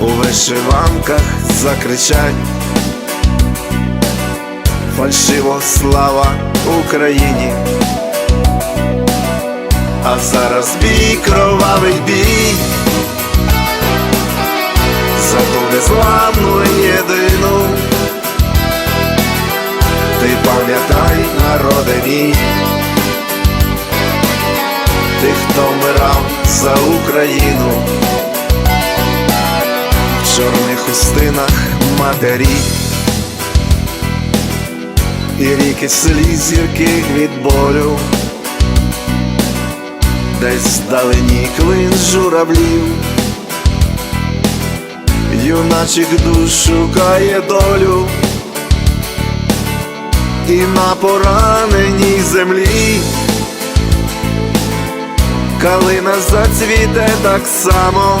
у вишиванках закричать, фальшиво слава Україні, а зараз бій, кровавий бій. За ту незламну єдину. Ти пам'ятай, народе мій, ти, хто вмирав за Україну, хустинах матері, і ріки сліз гірких від болю, десь вдалині клин журавлів. Юначих душ шукає долю. І на пораненій землі. Калина зацвіте так само,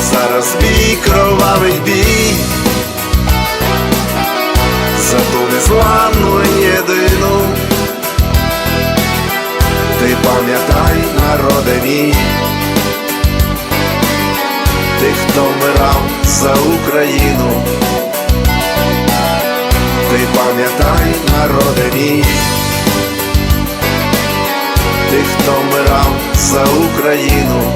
Зараз бій, кровавий бій за ту незламну єдину. Ти пам'ятай, народе мій, ти, хто вмирав за Україну. Ти пам'ятай, народе мій, ти, хто вмирав за Україну.